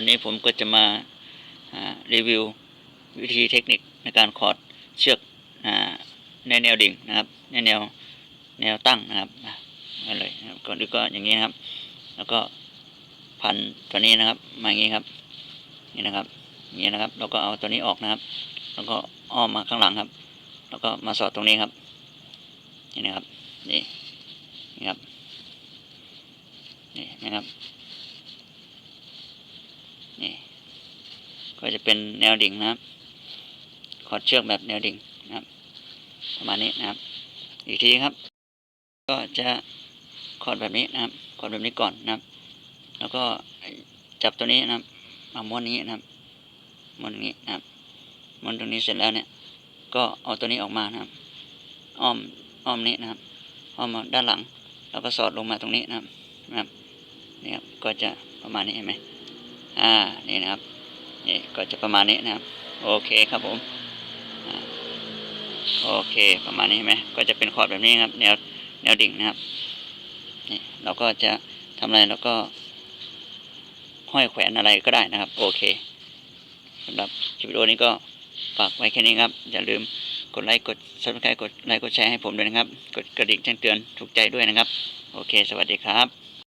วันนี้ผมก็จะมารีวิววิธีเทคนิคในการคอร์ดเชือกอในแนวดิ่งนะครับ ในแนวแนวตั้งนะครับอะมาเลยก่อนอื่นก็อย่างนี้นะครับ แล้วก็พันตัวนี้นะครับ มาอย่างนี้ครับ นี่นะครับอย่างนี้นะครับเราก็เอาตัวนี้ออกนะครับ แล้วก็อ้อมมาข้างหลังครับ แล้วก็มาสอดตรงนี้ครับ นี่นะครับ นี่นี่ครับ นี่นะครับ นี่ก็จะเป็นแนวดิ่งนะครับขอดเชือกแบบแนวดิ่งนะครับ ประมาณนี้นะครับ อีกทีครับ ก็จะขอดแบบนี้นะครับขอดแบบนี้ก่อนนะครับ แล้วก็จับตัวนี้นะครับมาม้วนนี้นะครับม้วนนี้นะครับม้วนตรงนี้เสร็จแล้วเนี่ย ก็เอาตัวนี้ออกมานะครับ อ้อมอ้อมนี้นะครับอ้อมมาด้านหลัง แล้วก็สอดลงมาตรงนี้นะครับนะครับนี่ครับก็จะประมาณนี้เห็นไหม อ่านี่นะครับนี่ก็จะประมาณนี้นะครับ โอเคครับผมโอเคประมาณนี้ไหมก็จะเป็นคอร์ดแบบนี้ครับ แนวแนวดิ่งนะครับนี่เราก็จะทำอะไรแล้วก็ห้อยแขวนอะไรก็ได้นะครับ โอเคสำหรับคลิปวิดีโอนี้ก็ฝากไว้แค่นี้ครับ อย่าลืมกดไลค์กด subscribe กดไลค์กดแชร์ให้ผมด้วยนะครับ กดกระดิ่งแจ้งเตือนถูกใจด้วยนะครับ โอเค สวัสดีครับ